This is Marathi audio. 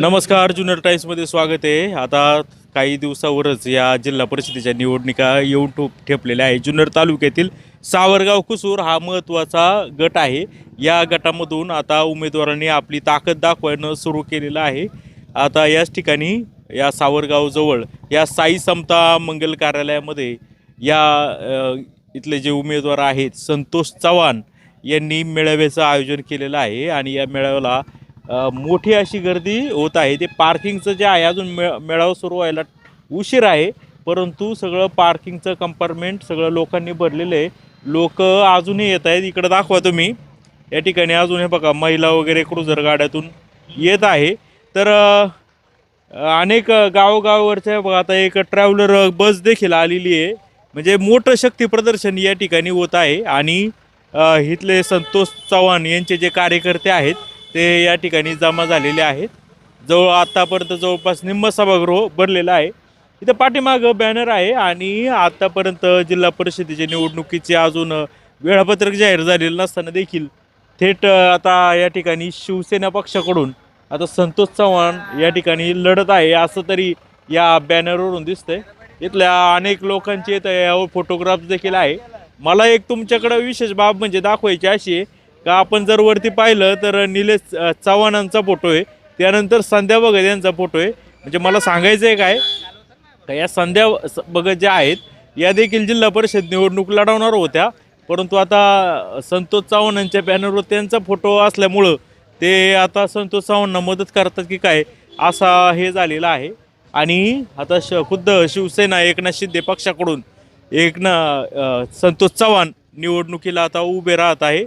नमस्कार जुनर टाईम्समध्ये स्वागत आहे. आता काही दिवसावरच या जिल्हा परिषदेच्या निवडणुका येऊन ठोप ठेपलेल्या आहे जुन्नर तालुक्यातील सावरगाव कुसूर हा महत्त्वाचा गट आहे. या गटामधून आता उमेदवारांनी आपली ताकद दाखवणं सुरू केलेलं आहे. आता याच ठिकाणी या सावरगावजवळ या साई समता मंगल कार्यालयामध्ये या इथले जे उमेदवार आहेत संतोष चव्हाण यांनी मेळाव्याचं आयोजन केलेलं आहे. आणि या मेळाव्याला मोठी अशी गर्दी होत आहे. ते पार्किंगचं जे आहे अजून मे मेळावा सुरू व्हायला उशीर आहे. परंतु सगळं पार्किंगचं कंपार्टमेंट सगळं लोकांनी भरलेलं आहे. लोक अजूनही येत आहेत. इकडं दाखवा तुम्ही. या ठिकाणी अजून हे बघा महिला वगैरे क्रुझर गाड्यातून येत आहे. तर अनेक गावोगाववरच्या बघा आता एक ट्रॅव्हलर बस देखील आलेली आहे. म्हणजे मोठं शक्ती प्रदर्शन या ठिकाणी होत आहे. आणि इथले संतोष चव्हाण यांचे जे कार्यकर्ते आहेत ते या ठिकाणी जमा झालेले आहेत. जवळ आत्तापर्यंत जवळपास निम्म सभागृह भरलेलं आहे. इथं पाठीमागं बॅनर आहे आणि आत्तापर्यंत जिल्हा परिषदेच्या निवडणुकीचे अजून वेळापत्रक जाहीर झालेलं नसताना देखील थेट आता या ठिकाणी शिवसेना पक्षाकडून आता संतोष चव्हाण या ठिकाणी लढत आहे असं तरी या बॅनरवरून दिसतंय. इथल्या अनेक लोकांचे तर यावर फोटोग्राफ देखील आहे. मला एक तुमच्याकडं विशेष बाब म्हणजे दाखवायची अशी आहे का आपण जर वरती पाहिलं तर निलेश अ, चव्हाणांचा फोटो आहे. त्यानंतर संध्या भगत यांचा फोटो आहे. म्हणजे मला सांगायचं आहे काय? का या संध्या स- भगत ज्या आहेत या देखील जिल्हा परिषद निवडणूक लढवणार होत्या. परंतु आता संतोष चव्हाणांच्या बॅनरवर त्यांचा फोटो असल्यामुळं ते आता संतोष चव्हाणांना मदत करतात की काय असा हे झालेला आहे. आणि आता श खुद्द शिवसेना एकनाथ शिंदे पक्षाकडून एक ना अ, संतोष चव्हाण निवडणुकीला आता उभे राहत आहे.